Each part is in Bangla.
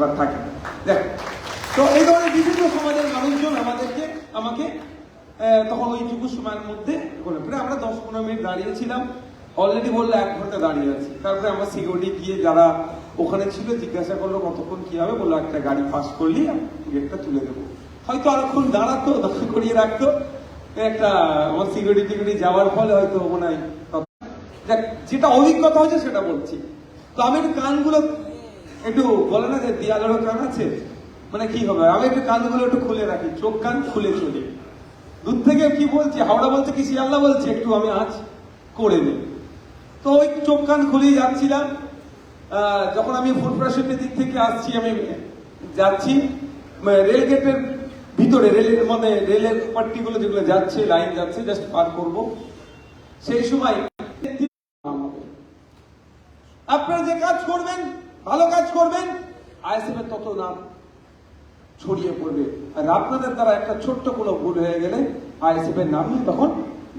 এবার থাকে। দেখ, তো এই ধরনের বিভিন্ন সমাজের মানুষজন আমাদেরকে, আমাকে তখন ওইটুকু সময়ের মধ্যে করে আমরা দশ পনেরো মিনিট দাঁড়িয়েছিলাম অলরেডি বলল, এক ঘণ্টা দাঁড়িয়ে আছি। তারপরে আমার সিকিউরিটি গিয়ে যারা ওখানে ছিল, জিজ্ঞাসা করল, কতক্ষণ কি হবে? বলল, একটা গাড়ি পাস করলেই গেটটা তুলে দেবো। হয়তো আরক্ষণ দাঁড়াতো, দাঁড় করিয়ে রাখতো। একটা, আমার সিকিউরিটি টিকিউরিটি যাওয়ার ফলে হয়তো মনে হয় যেটা অভিজ্ঞতা হয়েছে সেটা বলছি। তো আমি কানগুলো একটু বলে না যে দিয়ালেরও কান আছে? মানে কি হবে? আমি একটু কানগুলো একটু খুলে রাখি, চোখ কান খুলে চলি। দূর থেকে কি বলছে? হাওড়া বলছে কি, শিয়ালদা বলছে? একটু আমি আজ করে দিই তো ওই চোখ কান খুলেই যাচ্ছিলাম। যখন আমি ফুটপ্রাসের দিক থেকে আসছি, আমি যাচ্ছি মানে রেল গেটের ভিতরে, রেলের মানে রেলের পার্টিগুলো যেগুলো যাচ্ছে, লাইন যাচ্ছে জাস্ট পার করব। সেই সময় আপনারা যে কাজ করবেন ভালো কাজ করবেন আইএসএফ এর তত নাম ছড়িয়ে পড়বে। আর আপনাদের দ্বারা একটা ছোট্ট কোনো ভুল হয়ে গেলে আইএসএফ এর নাম তখন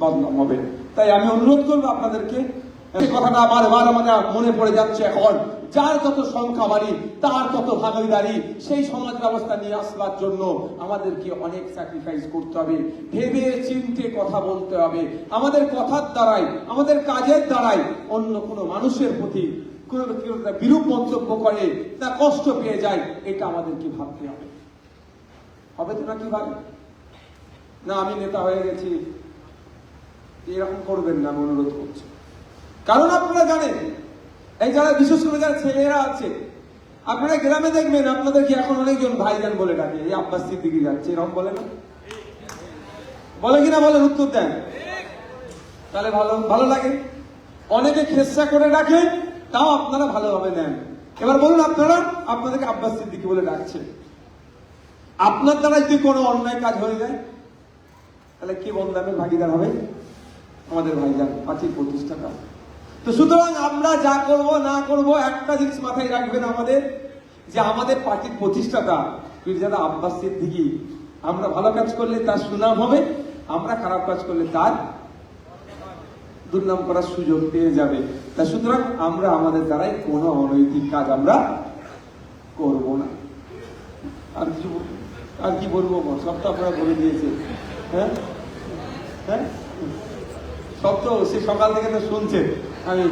বদনাম হবে। তাই আমি অনুরোধ করব আপনাদেরকে, এই কথাটা আমার বার আমাদের মনে পড়ে যাচ্ছে এখন। যার যত সংখ্যা বাড়ি, তার তত ভাগিদারি সেই সমাজ ব্যবস্থা নিয়ে আসবার জন্য আমাদেরকে অনেক স্যাক্রিফাইস করতে হবে। ভেবে চিন্তে কথা বলতে হবে। আমাদের কথার দ্বারাই, আমাদের কাজের দ্বারাই অন্য কোনো মানুষের প্রতি বিরূপ মন্তব্য করে, তা কষ্ট পেয়ে যায়, এটা আমাদেরকে ভাবতে হবে। হবে তো নাকি ভাই? না, আমি নেতা হয়ে গেছি। এরকম করবেন না, আমি অনুরোধ করছি। কারণ আপনারা জানেন, এই যারা বিশেষ করে যারা ছেলেরা আছে, আপনারা গ্রামে দেখবেন, আপনাদেরকে এখন অনেকজন ভাইজান বলে ডাকে, এই আব্বাস সিদ্দিকি যাচ্ছে, এরকম বলে না? বলে কিনা বলেন, উত্তর দেন। তাহলে ভালো ভালো লাগে। অনেকে খেসা করে ডাকে তাও আপনারা ভালোভাবে নেন। এবার বলুন আপনারা, আপনাদেরকে আব্বাস সিদ্দিকি বলে ডাকছে। আপনার দ্বারা যদি কোনো অন্যায় কাজ হয়ে যায়, তাহলে কে বন্দামের ভাগিদার হবে? আমাদের ভাইজান পাঁচিল প্রতিষ্ঠাতা তো সুতরাং আমরা যা করব, না করব, একটা জিনিস মাথায় রাখবেন আমাদের, যে আমাদের পার্টির প্রতিষ্ঠাতা পীরজাদা আব্বাস সিদ্দিকি, আমরা ভালো কাজ করলে তার সুনাম হবে, আমরা খারাপ কাজ করলে তার দুর্নাম করার সুযোগ পেয়ে যাবে। তা সুতরাং আমরা আমাদের দ্বারাই কোনো অনৈতিক কাজ আমরা করব না। আর কিছু আর কি বলব বল? সব তো আপনারা বলে দিয়েছে হ্যাঁ? হ্যাঁ? সব তো সে সকাল থেকে তো শুনছেন। আমি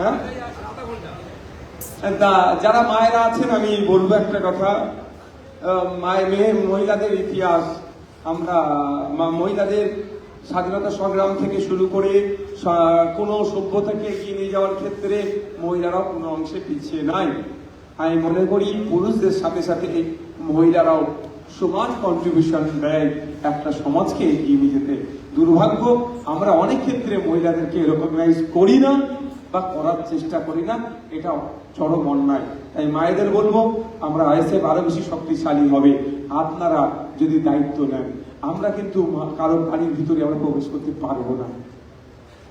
হ্যাঁ? যারা মায়েরা আছেন, আমি বলব একটা কথা। মায়ের মেয়ে মহিলাদের ইতিহাস আমরা মহিলাদের স্বাধীনতা সংগ্রাম থেকে শুরু করে কোনো সভ্যতাকে এগিয়ে নিয়ে যাওয়ার ক্ষেত্রে মহিলারাও কোনো অংশে পিছিয়ে নাই। আমি মনে করি পুরুষদের সাথে সাথে মহিলারাও সমান কন্ট্রিবিউশন দেয় একটা সমাজকে এগিয়ে নিয়ে যেতে। দুর্ভাগ্য, আমরা অনেক ক্ষেত্রে মহিলাদেরকে রেকগনাইজ করি না বা করার চেষ্টা করি না। এটা চরম অন্যায়। তাই মায়েদের বলব, আমরা আইএসএফ আরও বেশি শক্তিশালী হবে। আপনারা যদি দায়িত্ব নেন। আমরা কিন্তু কারও বাড়ির ভিতরে আমরা প্রবেশ করতে পারব না।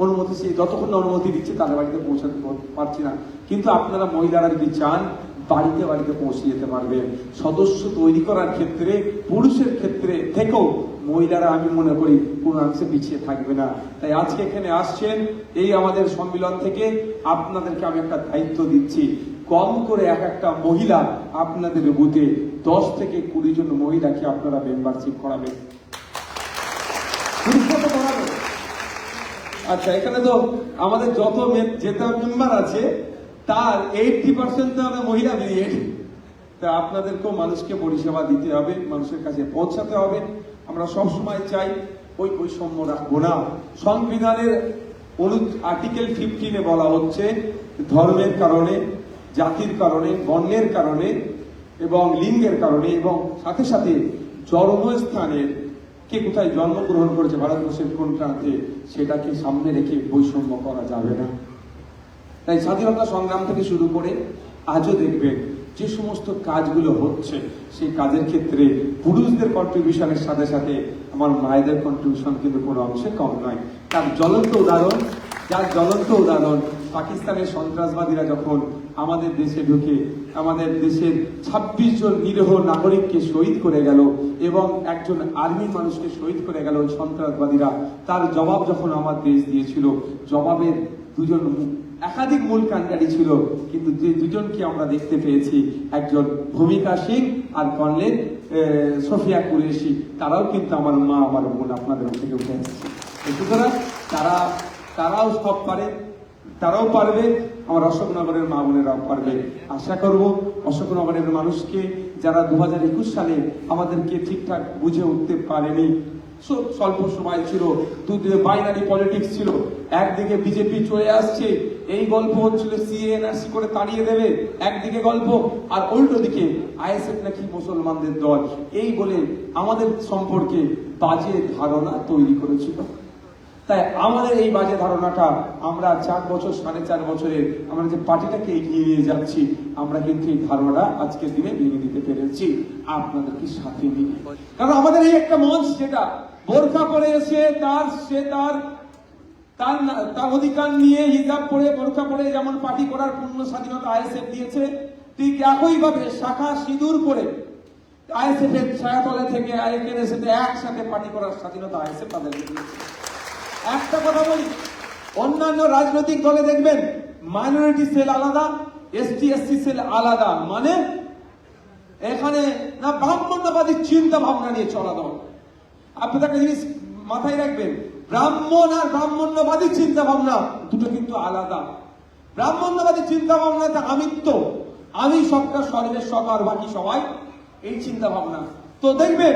অনুমতি সে যতক্ষণ অনুমতি দিচ্ছে, তাদের বাড়িতে পৌঁছাতে পারছি না। কিন্তু আপনারা মহিলারা যদি চান, বাড়িতে বাড়িতে পৌঁছে যেতে পারবেন। সদস্য তৈরি করার ক্ষেত্রে, পুরুষের ক্ষেত্রে থেকেও মহিলারা, আমি মনে করি অংশে পিছিয়ে থাকবে না। তাই আজকে এখানে আসছেন, এই আমাদের সম্মেলন থেকে আপনাদেরকে আমি একটা দায়িত্ব দিচ্ছি। কম করে এক একটা মহিলা আপনাদের বুথে, দশ থেকে কুড়ি জন মহিলাকে আপনারা মেম্বারশিপ করাবেন পুরুষরা তো করাবেন আচ্ছা এখানে তো আমাদের যত যেটা মেম্বার আছে, তার এইটটি পার্সেন্ট তো আমরা মহিলা বেরিয়ে তা আপনাদেরকেও মানুষকে পরিষেবা দিতে হবে, মানুষের কাছে পৌঁছাতে হবে। আমরা সব সময় চাই ওই বৈষম্য রাখব না। সংবিধানের আর্টিকেল ফিফটিনে বলা হচ্ছে, ধর্মের কারণে, জাতির কারণে, বর্ণের কারণে এবং লিঙ্গের কারণে এবং সাথে সাথে জন্মস্থানের কে কোথায় জন্মগ্রহণ করেছে, ভারতবর্ষের কোন প্রান্তে সেটাকে সামনে রেখে বৈষম্য করা যাবে না। তাই স্বাধীনতা সংগ্রাম থেকে শুরু করে আজও দেখবেন যে সমস্ত কাজগুলো হচ্ছে, সেই কাজের ক্ষেত্রে পুরুষদের কন্ট্রিবিউশনের সাথে সাথে আমার মায়েদের কন্ট্রিবিউশন কিন্তু কোনো অংশে কম নয়। তার জ্বলন্ত উদাহরণ, যার জ্বলন্ত উদাহরণ পাকিস্তানের সন্ত্রাসবাদীরা যখন আমাদের দেশে ঢুকে, আমাদের দেশের ছাব্বিশ জন নিরীহ নাগরিককে শহীদ করে গেল এবং একজন আর্মি মানুষকে শহীদ করে গেল সন্ত্রাসবাদীরা, তার জবাব যখন আমার দেশ দিয়েছিল, জবাবের দুজন একাধিক মূল কাণ্ডারি ছিল, কিন্তু যে দুজনকে আমরা দেখতে পেয়েছি, একজন ভূমিকা সিং আর কর্নেল সোফিয়া কুরেশি, তারাও কিন্তু আমার মা, আমার বোন আপনাদের থেকে উঠে সুতরাং তারা, তারাও সব পারে তারাও পারবে, আমার অশোকনগরের মা বোনেরাও পারবে। আশা করব অশোকনগরের মানুষকে যারা দু হাজার একুশ সালে আমাদেরকে ঠিকঠাক বুঝে উঠতে পারেনি সব স্বল্প সময় ছিল, দুদিকে বাইনারি পলিটিক্স ছিল, একদিকে বিজেপি চলে আসছে, এই গল্প হচ্ছিল সিএনআরসি করে তাড়িয়ে দেবে, একদিকে গল্প, আর উল্টো দিকে আইএসএফ নাকি মুসলমানদের দল। এই বলে আমাদের সম্পর্কে বাজে ধারণা তৈরি করেছিল। তাই আমাদের এই বাজে ধারণাটা আমরা চার বছর, সাড়ে চার বছরে আমরা যে পার্টিটাকে এগিয়ে নিয়ে যাচ্ছি, আমরা কিন্তু এই ধারণা আজকের দিনে ভেঙে দিতে পেরেছি। আপনাদেরকে সাথে নিয়ে। কারণ আমাদের এই একটা মঞ্চ যেটা, বোরখা পরে এসে তার, সে তার তার তার অধিকার নিয়ে হিজাব পরে, বোরখা পরে যেমন পার্টি করার পূর্ণ স্বাধীনতা আইএসএফ দিয়েছে, ঠিক একইভাবে শাখা সিঁদুর করে আইএসএফ এর ছায়াতলে থেকে আইএনএস একসাথে পার্টি করার স্বাধীনতা আইএসএফ তাদেরকে দিয়েছে। একটা কথা বলি, অন্যান্য রাজনৈতিক দলে দেখবেন মাইনরিটি সেল আলাদা এসটি এসসি সেল আলাদা। মানে এখানে না ব্রাহ্মণ্যবাদী চিন্তা ভাবনা নিয়ে চলা দল। আপনি একটা জিনিস মাথায় রাখবেন, ব্রাহ্মণ আর ব্রাহ্মণ্যবাদী চিন্তা ভাবনা দুটো কিন্তু আলাদা। ব্রাহ্মণ্যবাদী চিন্তা ভাবনাতে আমিত্ব। আমি সবটা সর্বের সব আর বাকি সবাই এই চিন্তা ভাবনা। তো দেখবেন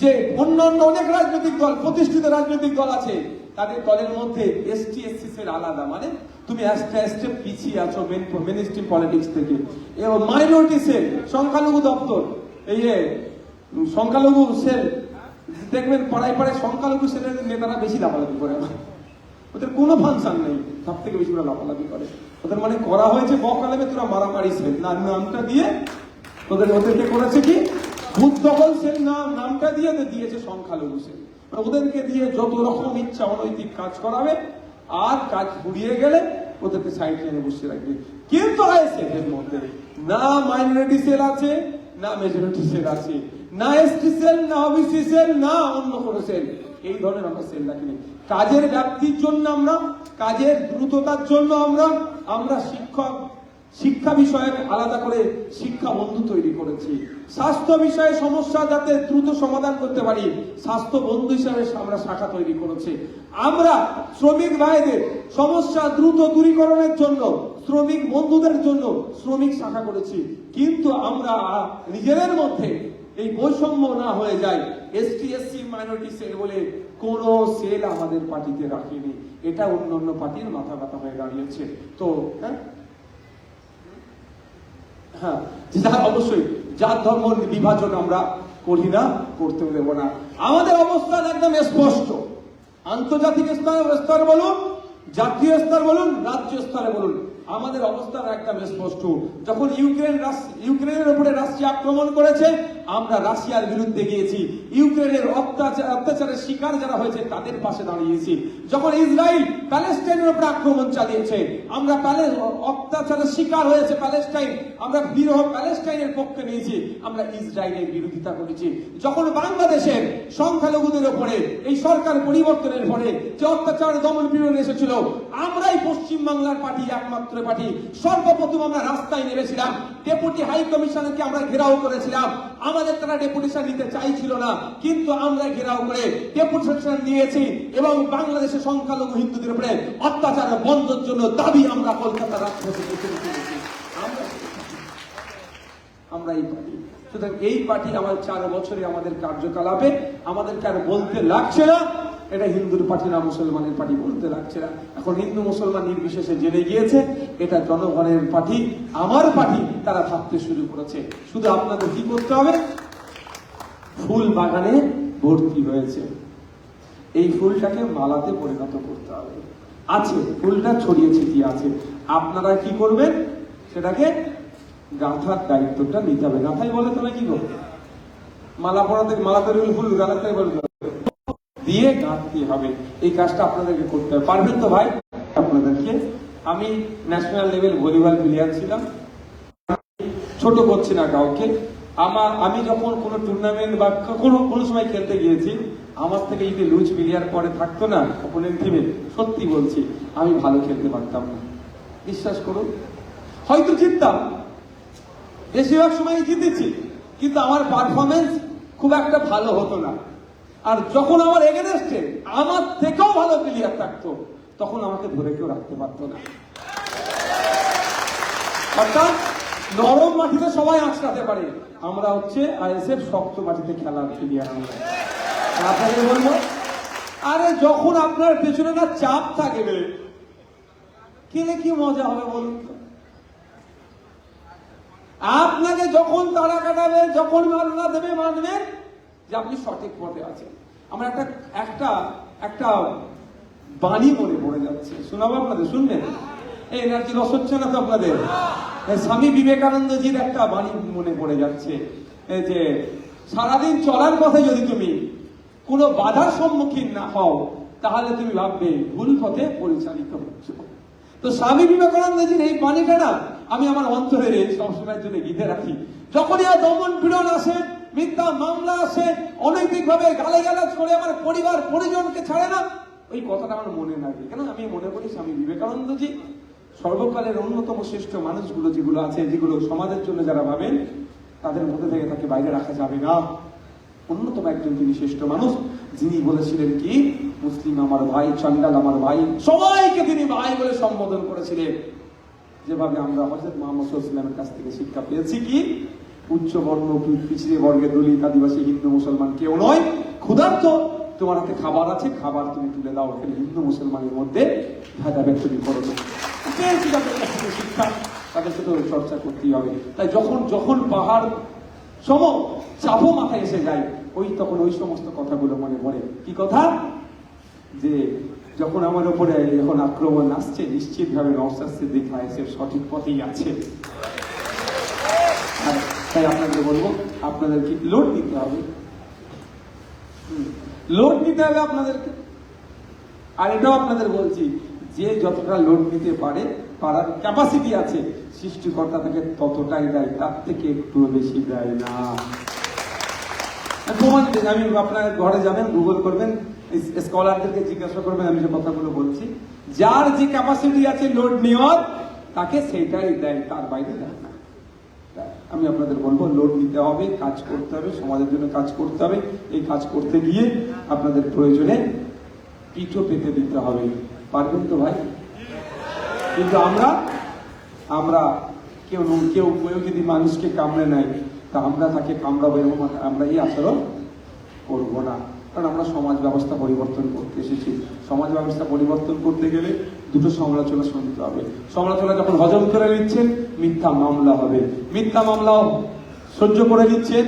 যে অন্যান্য অনেক রাজনৈতিক দল, প্রতিষ্ঠিত রাজনৈতিক দল আছে, তাদের দলের মধ্যে এসটি এসসি সেল আলাদা। মানে তুমি একটা স্টেপ পিছিয়ে আছো মেন মেন স্ট্রিম পলিটিক্স থেকে। এবং মাইনরিটি সেল সংখ্যালঘু দপ্তর, এই যে সংখ্যালঘু সেল দেখবেন পাড়ায় পাড়ায় সংখ্যালঘু সেলের নেতারা বেশি লাফালাফি করে ওদের কোনো ফাংশন নেই, সব থেকে বেশি ওরা লাফালাফি করে। ওদের মানে করা হয়েছে বকালেমে তোরা মারামারি সেল না, নামটা দিয়ে ওদের ওদেরকে করেছে কি? দখল সেল নাম নামটা দিয়ে দিয়েছে সংখ্যালঘু সেল মানে ওদেরকে দিয়ে যত রকম ইচ্ছা অনৈতিক কাজ করাবে, আর কাজ ফুরিয়ে গেলে ওদেরকে সাইড এনে বসে রাখবে। কিন্তু আইএসএফ এর মধ্যে, না মাইনরিটি সেল আছে, না মেজরিটি সেল আছে, না এসটি সেল না ওবিসি সেল না অন্য কোনো সেল এই ধরনের আমরা সেল রাখিনি কাজের ব্যাপ্তির জন্য আমরা, কাজের দ্রুততার জন্য আমরা আমরা শিক্ষক শিক্ষা বিষয়ে আলাদা করে শিক্ষা বন্ধু তৈরি করেছি। স্বাস্থ্য বিষয়ে সমস্যা যাতে দ্রুত সমাধান করতে পারি, স্বাস্থ্য বন্ধু হিসাবে আমরা শাখা তৈরি করেছি। আমরা শ্রমিক ভাইদের সমস্যা দ্রুত দূরীকরণের জন্য, শ্রমিক বন্ধুদের জন্য শ্রমিক শাখা করেছি। কিন্তু আমরা নিজেদের মধ্যে এই বৈষম্য না হয়ে যায়। এসটি এসসি মাইনরিটি সেল বলে কোন সেল আমাদের পার্টিতে রাখেনি। এটা অন্য অন্য পার্টির মাথা ব্যথা হয়ে দাঁড়িয়েছে। তো হ্যাঁ? হ্যাঁ যার অবশ্যই, যার ধর্ম বিভাজন আমরা করি না, করতে দেব না। আমাদের অবস্থান একদম স্পষ্ট। আন্তর্জাতিক স্তর বলুন, জাতীয় স্তর বলুন, রাজ্য স্তরে বলুন, আমাদের অবস্থান একদম স্পষ্ট। যখন ইউক্রেন ইউক্রেনের উপরে রাশিয়া আক্রমণ করেছে আমরা রাশিয়ার বিরুদ্ধে গিয়েছি, ইউক্রেনের অত্যাচার অত্যাচারের শিকার যারা হয়েছে, তাদের পাশে দাঁড়িয়েছি। যখন ইসরায়েল প্যালেস্টাইনের উপরে আক্রমণ চালিয়েছে, আমরা অত্যাচারের শিকার হয়েছে প্যালেস্টাইন, আমরা বিরহ প্যালেস্টাইনের পক্ষে নিয়েছি, আমরা ইসরায়েলের বিরোধিতা করেছি। যখন বাংলাদেশের সংখ্যালঘুদের উপরে এই সরকার পরিবর্তনের ফলে যে অত্যাচার দমন পীড়ন এসেছিল, আমরাই পশ্চিম বাংলার পার্টি, একমাত্র পার্টি। সর্বপ্রথম আমরা রাস্তায় নেমেছিলাম ডেপুটি হাই কমিশনারকে আমরা ঘেরাও করেছিলাম। আমাদের তারা ডেপুটেশন নিতে চাইছিল না, কিন্তু আমরা ঘেরাও করে ডেপুটেশন নিয়েছি এবং বাংলাদেশের সংখ্যালঘু হিন্দুদের উপরে অত্যাচার বন্ধের জন্য দাবি আমরা কলকাতা আমরা এই পার্টি। সুতরাং এই পার্টি আমার চার বছরে আমাদের কার্যকলাপে, আমাদেরকে আর বলতে লাগছে না। এটা হিন্দুর পার্টি না মুসলমানের পার্টি বলতে লাগছে না। এখন হিন্দু মুসলমান নির্বিশেষে জেনে গিয়েছে, এটা জনগণের পার্টি, আমার পার্টি, তারা ভাবতে শুরু করেছে। শুধু আপনাদের কি করতে হবে? ফুল বাগানে ভর্তি হয়েছে। এই ফুলটাকে মালাতে পরিণত করতে হবে। আছে, ফুলটা ছড়িয়ে ছিটিয়ে আছে। আপনারা কি করবেন? সেটাকে গাঁথার দায়িত্বটা নিতে হবে। গাঁথাই বলে তবে কি করবে? মালা পরাতে মালা তৈরি ফুল গাঁথাই বলে দিয়ে গাঁথতে হবে। এই কাজটা আপনাদেরকে করতে হবে। পারবেন তো ভাই? আপনাদেরকে। আমি ন্যাশনাল লেভেল ভলিবল প্লেয়ার ছিলাম। ছোট করছি না কাউকে। আমার আমি যখন কোনো টুর্নামেন্ট বা কোনো কোনো সময় খেলতে গিয়েছি, আমার থেকে যদি লুজ প্লেয়ার পরে থাকতো না অপোনেন্ট টিমে সত্যি বলছি, আমি ভালো খেলতে পারতাম না। বিশ্বাস করুন। হয়তো জিততাম। বেশিরভাগ সময় জিতেছি। কিন্তু আমার পারফরমেন্স খুব একটা ভালো হতো না। আর যখন আমার এগেনস্টে আমার থেকেও ভালো প্লেয়ার থাকতো, তখন আমাকে ধরে কেউ রাখতে পারতো না। অর্থাৎ নরম মাটিতে সবাই আঁচড়াতে পারে। আমরা হচ্ছে আইএসএফ শক্ত মাটিতে খেলার প্লেয়ার আমরা। আপনাকে বলব, আরে যখন আপনার পেছনে না চাপ থাকবে খেলে কি মজা হবে বলুন তো? আপনাকে যখন তারা কাটাবে, যখন মারনা দেবে মানবেন যে আপনি সঠিক পথে আছেন। আমার একটা একটা একটা বাণী মনে পড়ে যাচ্ছে। শোনাবো আপনাদের? শুনবেন? এই এনার্জি লস হচ্ছে না তো আপনাদের? স্বামী বিবেকানন্দজির একটা বাণী মনে পড়ে যাচ্ছে। যে, সারাদিন চলার পথে যদি তুমি কোনো বাধার সম্মুখীন না হও, তাহলে তুমি ভাববে, ভুল পথে পরিচালিত হচ্ছ। তো স্বামী বিবেকানন্দজির এই বাণীটা না, আমি আমার অন্তরে সবসময়ের জন্য গীতে রাখি। যখনই আর দমন পীড়ন আসে মিথ্যা মামলা আসে অনৈতিক ভাবে গালে গালাজ করে আমার পরিবার, পরিজনকে ছাড়ে না। ওই কথাটা আমার মনে লাগে কেন? আমি মনে করি স্বামী বিবেকানন্দজি সর্বকালের অন্যতম শ্রেষ্ঠ মানুষগুলো যেগুলো আছে, যেগুলো সমাজের জন্য যারা ভাবেন, তাদের মধ্যে থেকে তাকে বাইরে রাখা যাবে না। অন্যতম একজন তিনি শ্রেষ্ঠ মানুষ, যিনি বলেছিলেন কি? মুসলিম আমার ভাই, চান্ডাল আমার ভাই, সবাইকে তিনি ভাই বলে সম্বোধন করেছিলেন। যেভাবে আমরা হজরত মোহাম্মদ ইসলামের কাছ থেকে শিক্ষা পেয়েছি কি? উচ্চ বর্ণ পিছিয়ে বর্গের দলিত আদিবাসী হিন্দু মুসলমান কেউ নয়। ক্ষুধার্ত, তোমার হাতে খাবার আছে, খাবার তুমি তুলে দাও এখানে হিন্দু মুসলমানের মধ্যে ভেদাভেদ তুমি করো। শিক্ষা তাদের সাথে চর্চা করতেই হবে। তাই যখন যখন পাহাড় সম চাপও মাথায় এসে যায়, ওই তখন ওই সমস্ত কথাগুলো মনে পড়ে। কি কথা? যে যখন আমার উপরে যখন আক্রমণ আসছে নিশ্চিত ভাবে নওসাদ সিদ্দিক আইএসএফ সঠিক পথেই আছে। তাই আপনাদের বলব আপনাদের কি লোড দিতে হবে। লোড দিতে হবে আপনাদেরকে। আর এটাও আপনাদের বলছি, যে যতটা লোড নিতে পারে পারার ক্যাপাসিটি আছে। সৃষ্টিকর্তা তাকে ততটাই দেয়, তার থেকে একটু বেশি দেয় না। প্রমাণ দিন আমি আপনার ঘরে যাবেন গুগল করবেন স্কলারদেরকে জিজ্ঞাসা করবেন, আমি যে কথাগুলো বলছি। যার যে ক্যাপাসিটি আছে লোড নেওয়ার, তাকে সেটাই দেয়, তার বাইরে দেয় না। আমি আপনাদের বলব লোড নিতে হবে, কাজ করতে হবে, সমাজের জন্য কাজ করতে হবে। এই কাজ করতে গিয়ে আপনাদের প্রয়োজনে পিঠও পেতে দিতে হবে। পারবেন তো ভাই? কিন্তু আমরা আমরা কেউ কেউ কেউ যদি মানুষকে কামড়ে নেয়, তা আমরা তাকে কামড়াবো এরকম আমরা এই আচরণ করব না। কারণ আমরা সমাজ ব্যবস্থা পরিবর্তন করতে এসেছি। সমাজ ব্যবস্থা পরিবর্তন করতে গেলে দুটো সমালোচনা শুনতে হবে। সমালোচনা যখন হজম করে নিচ্ছেন, মিথ্যা মামলা হবে। মিথ্যা মামলা সহ্য করে নিচ্ছেন,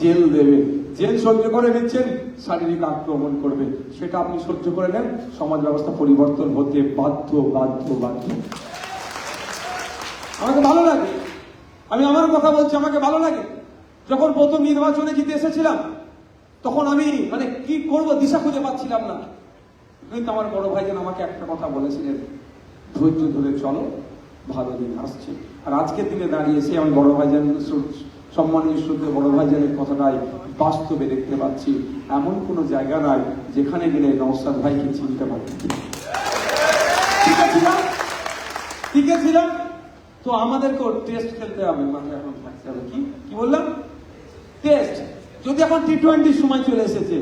জেল দেবে। জেল সহ্য করে নিচ্ছেন, শারীরিক আক্রমণ করবে। সেটা আপনি সহ্য করে নেন, সমাজ ব্যবস্থা পরিবর্তন হতে বাধ্য বাধ্য বাধ্য। আমাকে ভালো লাগে। আমি আমার কথা বলছি, আমাকে ভালো লাগে। যখন প্রথম নির্বাচনে জিতে এসেছিলাম তখন আমি মানে কি করব, দিশা খুঁজে পাচ্ছিলাম না। কিন্তু আমার বড় ভাইজান আমাকে একটা কথা বলেছিলেন, ধৈর্য ধরে চলো, ভালো দিন আসছে। আর আজকের দিনে দাঁড়িয়ে এসে আমি বড় সু- সম্মানীয় শুদ্ধ বড় ভাইজানের কথাটাই বাস্তবে দেখতে পাচ্ছি। এমন কোনো জায়গা নাই যেখানে গেলে নওসাদ ভাইকে চিনতে পারি ঠিক আছে তো আমাদেরকেও টেস্ট খেলতে হবে। মাথায় এখন থাকতে হবে। কি? কি বললাম? টেস্ট যদি এখন টি টোয়েন্টির সময় চলে এসেছে,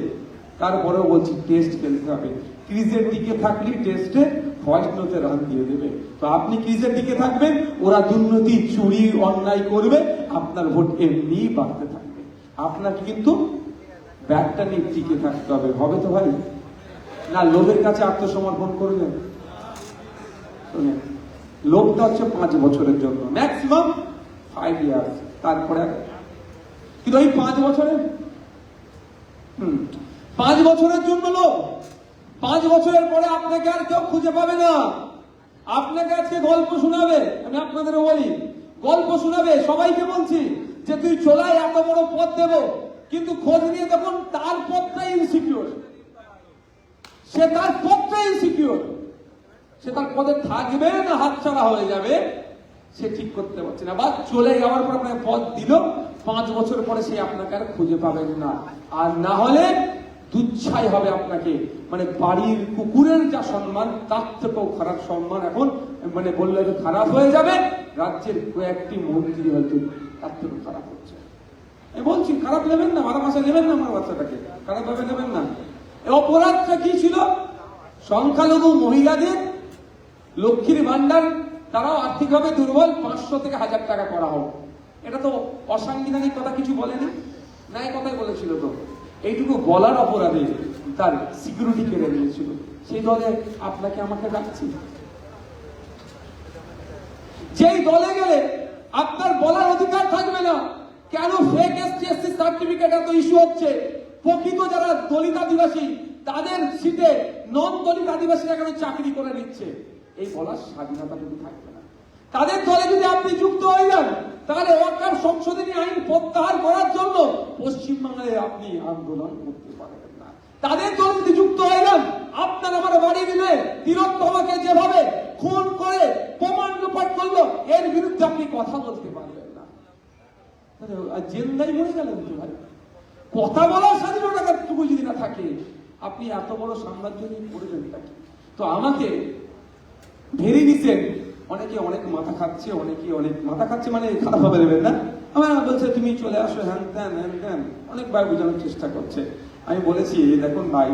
তারপরেও বলছি টেস্ট খেলতে হবে। ক্রিজের দিকে থাকলে টেস্টে হোয়াইট রান দিয়ে দেবে। তো আপনি ক্রিজের দিকে থাকবেন, ওরা দুর্নীতি, চুরি, অন্যায় করবে, আপনার ভোট এমনি বাড়তে থাকবে। আপনাকে কিন্তু ব্যাটটা নিয়ে টিকে থাকতে হবে হবে তো ভাই? না, লোভের কাছে আত্মসমর্পণ করবেন লোভটা হচ্ছে পাঁচ বছরের জন্য। ম্যাক্সিমাম ফাইভ ইয়ার্স তারপরে কিন্তু ওই পাঁচ বছরে? হুম, পাঁচ বছরের জন্য লোক। পাঁচ বছরের পরে আপনাকে আর কেউ খুঁজে পাবে না। আপনাকে আজকে গল্প শোনাবে আমি আপনাদের বলি গল্প শোনাবে সবাইকে বলছি যে তুই চলাই এত বড় পথ দেব কিন্তু খোঁজ নিয়ে দেখুন তার পথটাই ইনসিকিউর সে তার পথটাই ইনসিকিউর সে তার পদে থাকবে না হাতছাড়া হয়ে যাবে সে ঠিক করতে পারছে না। বা চলে যাওয়ার পর আপনাকে পদ দিল পাঁচ বছর পরে সে আপনাকে আর খুঁজে পাবেন না। আর না হলে দুচ্ছাই হবে আপনাকে। মানে বাড়ির কুকুরের যা সম্মান, তার থেকেও খারাপ সম্মান এখন মানে বললে খারাপ হয়ে যাবে, রাজ্যের কয়েকটি মন্ত্রী হয়তো তার থেকে খারাপ হচ্ছে। বলছি, খারাপ নেবেন না মারা মাসে নেবেন না আমার বাচ্চাটাকে? খারাপ ভাবে নেবেন না। অপরাধটা কি ছিল? সংখ্যালঘু মহিলাদের লক্ষ্মীর ভান্ডার তারাও আর্থিকভাবে দুর্বল, পাঁচশো থেকে হাজার টাকা করা হোক। এটা তো অসাংবিধানিক কথা কিছু বলেনি। না এই কথাই বলেছিল তো। এইটুকু বলার অপরাধে তার সিকিউরিটি কেড়ে নিয়েছিল। সেই দলে আপনাকে আমাকে ডাকছি। যেই দলে গেলে আপনার বলার অধিকার থাকবে না। কেন ফেক এসটি সার্টিফিকেট এত ইস্যু হচ্ছে? প্রকৃত যারা দলিত আদিবাসী, তাদের সিটে নন দলিত আদিবাসীরা কেন চাকরি করে নিচ্ছে? এই বলার স্বাধীনতা যদি থাকবে না। তাদের দলে যদি আপনি যুক্ত হয়ে যান, তাহলে ওয়াকার সংশোধনী আইন প্রত্যাহার করার জন্য পশ্চিমবাংলায় আপনি আন্দোলন করতে পারবেন না। তাদের দলে যদি যুক্ত হয়ে যান, আপনার আমার বাড়ি দিলে তিরোত্তমাকে যেভাবে খুন করে প্রমাণ লোপাট করল, এর বিরুদ্ধে আপনি কথা বলতে পারবেন না। জেলদাই মরে গেলেন তো ভাই। কথা বলার স্বাধীনতাটুকু যদি না থাকে, আপনি এত বড় সাম্রাজ্য নিয়ে করবেন নাকি? তো আমাকে ভেরি রিসেন্ট অনেকে অনেক মাথা খাচ্ছে, অনেকে অনেক মাথা খাচ্ছে মানে খারাপ ভাবে নেবেন না। আমার বলছে, তুমি চলে আসো, হ্যান ত্যান হ্যান ত্যান। অনেক ভাই বোঝানোর চেষ্টা করছে। আমি বলেছি দেখুন ভাই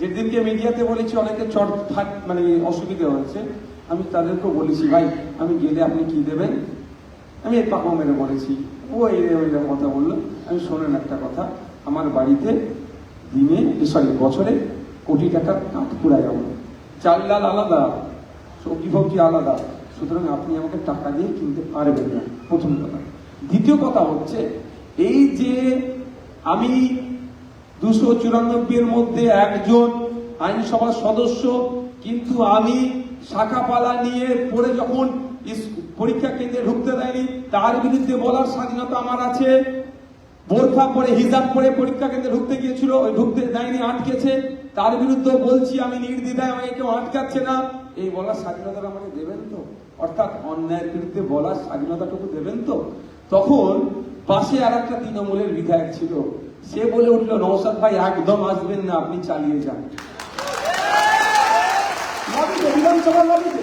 যেদিনকে মিডিয়াতে বলেছি, অনেকে চট ফাট মানে অসুবিধে হয়েছে। আমি তাদেরকেও বলেছি, ভাই, আমি গেলে আপনি কি দেবেন? আমি এই পাপা মেরে বলেছি, ও ওই কথা বলল। আমি শোনেন একটা কথা, আমার বাড়িতে দিনে সরি, বছরে কোটি টাকার কাঠ পুরাই যাব চাল ডাল আলাদা সবজি ফবজি আলাদা। সুতরাং আপনি আমাকে টাকা দিয়ে কিনতে পারবেন না, প্রথম কথা। দ্বিতীয় কথা হচ্ছে, এই যে আমি দুশো চুরানব্বই এর মধ্যে একজন আইনসভার সদস্য, কিন্তু আমি শাখাপালা নিয়ে পড়ে যখন পরীক্ষা কেন্দ্রে ঢুকতে দেয়নি, তার বিরুদ্ধে বলার স্বাধীনতা আমার আছে। বোরখা পরে, হিজাব পরে পরীক্ষা কেন্দ্রে ঢুকতে গিয়েছিল, ঢুকতে দেয়নি, আটকেছে। তার বিরুদ্ধে বলছি, আমি নির্দ্বিধায় আমাকে কেউ আটকাচ্ছে না। এই বলার স্বাধীনতা আমাকে দেবেন তো? অর্থাৎ অন্যায়ের বিরুদ্ধে বলার স্বাধীনতাটুকু দেবেন তো? তখন পাশে আর একটা তৃণমূলের বিধায়ক ছিল। সে বলে উঠল নৌসাদ ভাই, একদম আসবেন না, আপনি চালিয়ে যান। বিধানসভার লবিতে।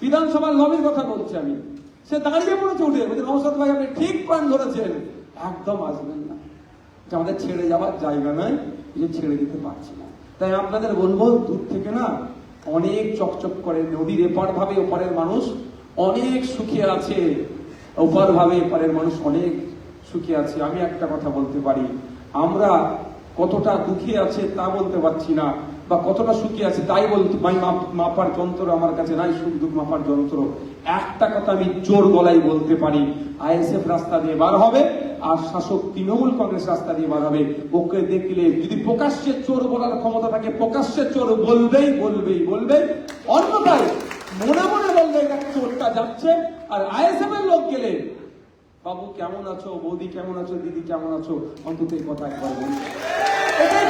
বিধানসভার লবির কথা বলছি আমি। সে দাঁড়িয়ে পড়েছে উঠে। বলছে নৌসাদ ভাই, আপনি ঠিক প্রাণ ধরেছেন। একদম আসবেন না। আমাদের ছেড়ে যাওয়ার জায়গা নয় যে ছেড়ে দিতে পারছি না। তাই আপনাদের বলব, দূর থেকে না অনেক চকচক করে, নদীর এপার ভাবে ওপারের মানুষ অনেক সুখী আছে। ওপার ভাবে এপারের মানুষ অনেক সুখী আছে। আমি একটা কথা বলতে পারি। আমরা কতটা দুঃখী আছে তা বলতে পারছি না, বা কতটা সুখী আছে তাই বলতে মাপ- মাপার যন্ত্র আমার কাছে নাই, সুখ দুঃখ মাপার যন্ত্র। একটা কথা আমি জোর গলায় বলতে পারি। আইএসএফ রাস্তা দিয়ে বার হবে। আর শাসক তৃণমূল কংগ্রেস রাস্তা দিয়ে বার হবে ওকে দেখলে যদি প্রকাশ্যে চোর বলার ক্ষমতা থাকে, প্রকাশ্যে চোর বলবেই বলবেই বলবে অন্যথায় মনে মনে বলবে চোরটা যাচ্ছে। আর আইএসএফ এর লোক গেলে, বাবু, কেমন আছো? বৌদি, কেমন আছো? দিদি, কেমন আছো? অন্তত এই কথা একবার বলুন এটাই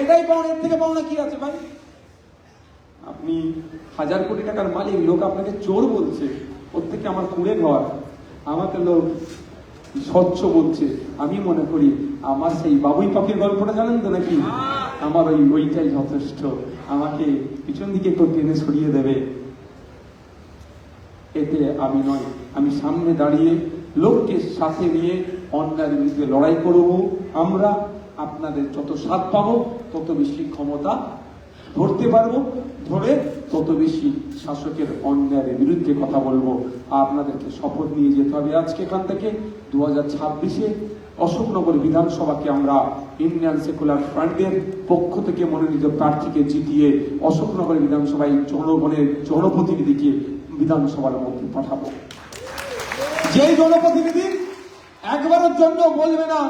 এটাই পাওনা এর থেকে পাওনা কি আছে ভাই? আপনি হাজার কোটি টাকার মালিক, লোক আপনাকে চোর বলছে। ওর থেকে আমার কুড়ে ঘর। আমাকে লোক স্বচ্ছ বলছে আমি মনে করি, আমার সেই বাবুই পাখির গল্পটা জানেন তো নাকি? আমার ওই ওইটাই যথেষ্ট। আমাকে পিছন দিকে একটু টেনে সরিয়ে দেবে। এতে আমি নয়, আমি সামনে দাঁড়িয়ে লোককে সাথে নিয়ে অন্যায়ের বিরুদ্ধে লড়াই করব। আমরা আপনাদের যত সাথ পাবো, তত বেশি ক্ষমতা ধরতে পারব, ধরে তত বেশি শাসকের অন্যায়ের বিরুদ্ধে কথা বলব। আপনাদেরকে শপথ নিয়ে যেতে হবে আজকে এখান থেকে। দু হাজার ছাব্বিশে অশোকনগর বিধানসভাকে আমরা ইন্ডিয়ান সেকুলার ফ্রন্টের পক্ষ থেকে মনোনীত প্রার্থীকে জিতিয়ে অশোকনগর বিধানসভায় জনগণের জনপ্রতিনিধিকে বিধানসভার মধ্যে পাঠাবো। যেই জনপ্রতিনিধি একবারের জন্য বলবে না,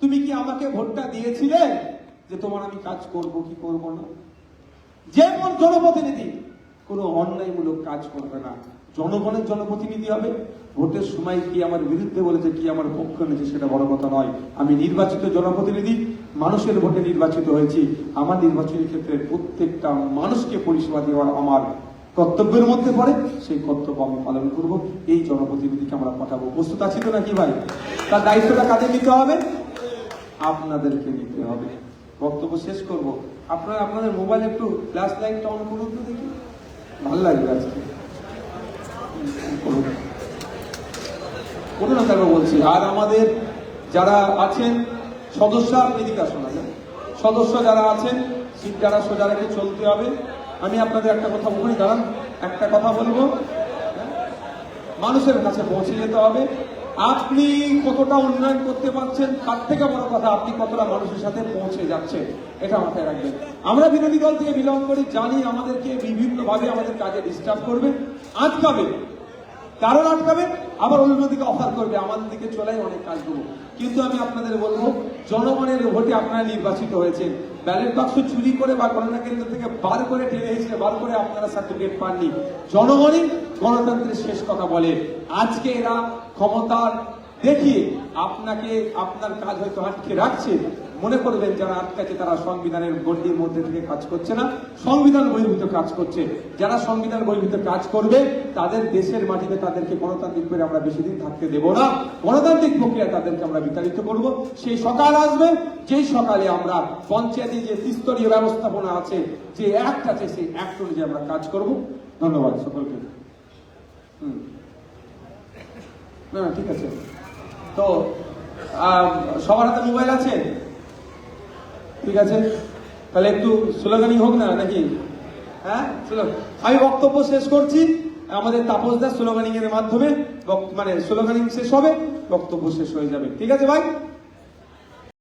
তুমি কি আমাকে ভোটটা দিয়েছিলে যে তোমার আমি কাজ করব কি করব না? যে জনপ্রতিনিধি কোনো অন্যায়মূলক কাজ করবে না। জনগণের জনপ্রতিনিধি হবে। ভোটের সময় কি আমার বিরুদ্ধে বলেছে, কি আমার পক্ষ নিয়েছে সেটা বড় কথা নয়। আমি নির্বাচিত জনপ্রতিনিধি, মানুষের ভোটে নির্বাচিত হয়েছি। আমার নির্বাচনী ক্ষেত্রে প্রত্যেকটা মানুষকে পরিষেবা দেওয়ার আমার কর্তব্যের মধ্যে পড়ে। সেই কর্তব্য আমি পালন করব। এই জনপ্রতিনিধিকে আমরা পাঠাবো। প্রস্তুত আছি তো নাকি ভাই? তার দায়িত্বটা কাদের নিতে হবে? আপনাদেরকে নিতে হবে। বক্তব্য শেষ করব। আপনারা, আপনাদের মোবাইল একটু ফ্ল্যাশ লাইটটা অন করুন তো দেখি। ভালো লাগবে আজকে। কোনো না কেন বলছি? আর আমাদের যারা আছেন, সদস্য এদিকে আসুন যায় সদস্য যারা আছেন সিট যারা সোজা চলতে হবে। আমি আপনাদের একটা কথা বলি, দাঁড়ান, একটা কথা বলব। মানুষের কাছে পৌঁছে যেতে হবে। আপনি কতটা উন্নয়ন করতে পারছেন, তার থেকে বড় কথা, আপনি কতটা মানুষের সাথে পৌঁছে যাচ্ছেন, এটা মাথায় রাখবেন। আমরা বিরোধী দল থেকে বিলং করি, জানি আমাদেরকে বিভিন্নভাবে আমাদের কাজে ডিস্টার্ব করবে। আটকাবে কারণ আটকাবে, আবার অন্যদিকে অফার করবে। আমাদের দিকে চলাই অনেক কাজ করব কিন্তু আমি আপনাদের বলব, জনগণের ভোটে আপনারা নির্বাচিত হয়েছেন। ব্যালট বাক্স চুরি করে বা গণনা কেন্দ্র থেকে বার করে টেনে এসে বার করে আপনারা সার্টিফিকেট পাননি। জনগণই গণতন্ত্রের শেষ কথা বলে। আজকে এরা ক্ষমতার দেখিয়ে আপনাকে আপনার কাজ হয়তো আটকে রাখছে। মনে করবেন যারা আটকাছে তারা সংবিধানের গণ্ডির মধ্যে থেকে কাজ করছে না। সংবিধান বহির্ভূত কাজ করছে। যারা সংবিধান বহির্ভূত কাজ করবে, তাদের দেশের মাটিতে তাদেরকে গণতান্ত্রিক করে আমরা বেশি দিন থাকতে দেব না। গণতান্ত্রিক প্রক্রিয়া তাদেরকে আমরা বিতাড়িত করব। সেই সকাল আসবে, যেই সকালে আমরা পঞ্চায়েতে যে ত্রিস্তরীয় ব্যবস্থাপনা আছে, যে অ্যাক্ট আছে, সেই অ্যাক্ট অনুযায়ী আমরা কাজ করব। ধন্যবাদ সকলকে। হুম। না ঠিক আছে। তো সবার হাতে মোবাইল আছে? ঠিক আছে? তাহলে একটু স্লোগানিং হোক না, নাকি? হ্যাঁ? আমি বক্তব্য শেষ করছি। আমাদের তাপসদা স্লোগানিং এর মাধ্যমে মানে স্লোগানিং শেষ হবে, বক্তব্য শেষ হয়ে যাবে। ঠিক আছে ভাই?